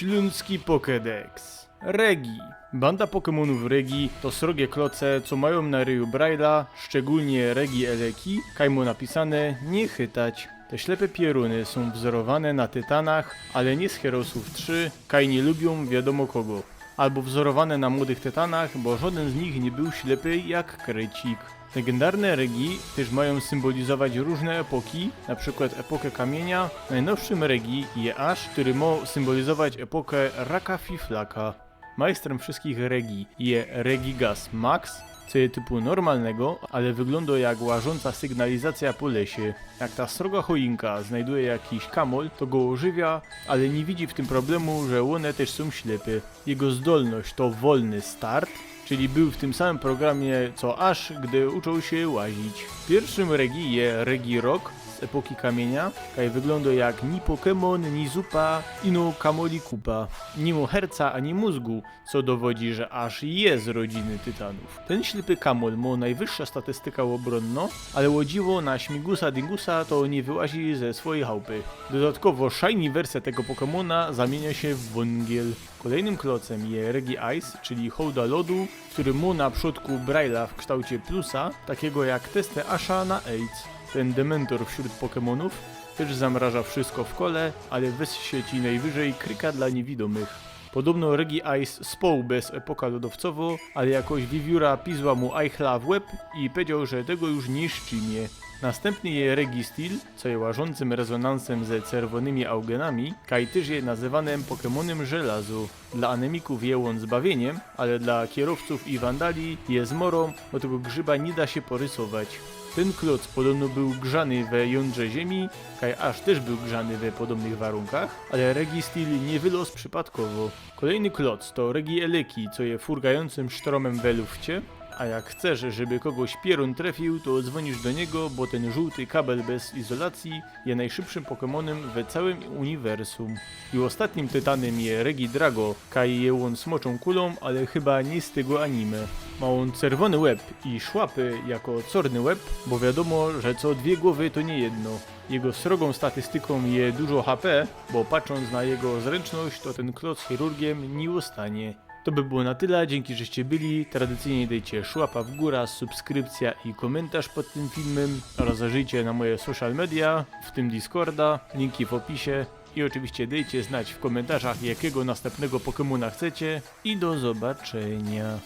Śląski Pokédex. Regi. Banda Pokémonów Regi to srogie kloce, co mają na ryju Braille'a, szczególnie Regi Eleki, kajmu napisane nie chytać. Te ślepe pieruny są wzorowane na tytanach, ale nie z Heroesów 3, kaj nie lubią wiadomo kogo. Albo wzorowane na młodych tytanach, bo żaden z nich nie był ślepy jak krecik. Legendarne regi też mają symbolizować różne epoki, przykład epokę kamienia. Najnowszym regi je Ash, który ma symbolizować epokę raka fiflaka. Majstrem wszystkich regi je Regigas Max, co jest typu normalnego, ale wygląda jak łażąca sygnalizacja po lesie. Jak ta sroga choinka znajduje jakiś kamol, to go ożywia, ale nie widzi w tym problemu, że one też są ślepy. Jego zdolność to wolny start, czyli był w tym samym programie co Ash, gdy uczył się łazić. Pierwszym regi je Regi Rock epoki kamienia, kaj wygląda jak ni Pokémon, ni zupa, ino kamoli kupa. Nie mu herca ani mózgu, co dowodzi, że Ash jest z rodziny tytanów. Ten ślepy kamol ma najwyższa statystyka obronno, ale łodziwo na śmigusa dingusa to nie wyłazi ze swojej chałupy. Dodatkowo shiny wersja tego Pokémona zamienia się w wągiel. Kolejnym klocem je Regi Ice, czyli hołda lodu, który mu na przodku Braille'a w kształcie plusa, takiego jak testy Asha na AIDS. Ten dementor wśród Pokémonów też zamraża wszystko w kole, ale wysieci najwyżej kryka dla niewidomych. Podobno Regi Ice spał bez epoka lodowcowo, ale jakoś wiewióra pizła mu Eichla w łeb i powiedział, że tego już nie szczynie. Następnie je Regi Steel, co je łażącym rezonansem ze czerwonymi augenami, kaj też je nazywanym Pokemonem żelazu. Dla anemików je on zbawieniem, ale dla kierowców i wandali je zmorą, bo tego grzyba nie da się porysować. Ten kloc podobno był grzany we jądrze ziemi, kaj aż też był grzany we podobnych warunkach, ale Regi nie wylos przypadkowo. Kolejny kloc to Regi Eleki, co je furgającym sztromem we lufcie, a jak chcesz, żeby kogoś pierun trafił, to dzwonisz do niego, bo ten żółty kabel bez izolacji jest najszybszym Pokemonem we całym uniwersum. I ostatnim tytanem je Regi Drago, kaj je on smoczą kulą, ale chyba nie z tego anime. Ma on czerwony łeb i szłapy jako czarny łeb, bo wiadomo, że co dwie głowy to nie jedno. Jego srogą statystyką je dużo HP, bo patrząc na jego zręczność, to ten kloc chirurgiem nie ustanie. To by było na tyle, dzięki żeście byli. Tradycyjnie dajcie szłapa w górę, subskrypcja i komentarz pod tym filmem. Oraz na moje social media, w tym Discorda, linki w opisie. I oczywiście dajcie znać w komentarzach jakiego następnego Pokemona chcecie. I do zobaczenia.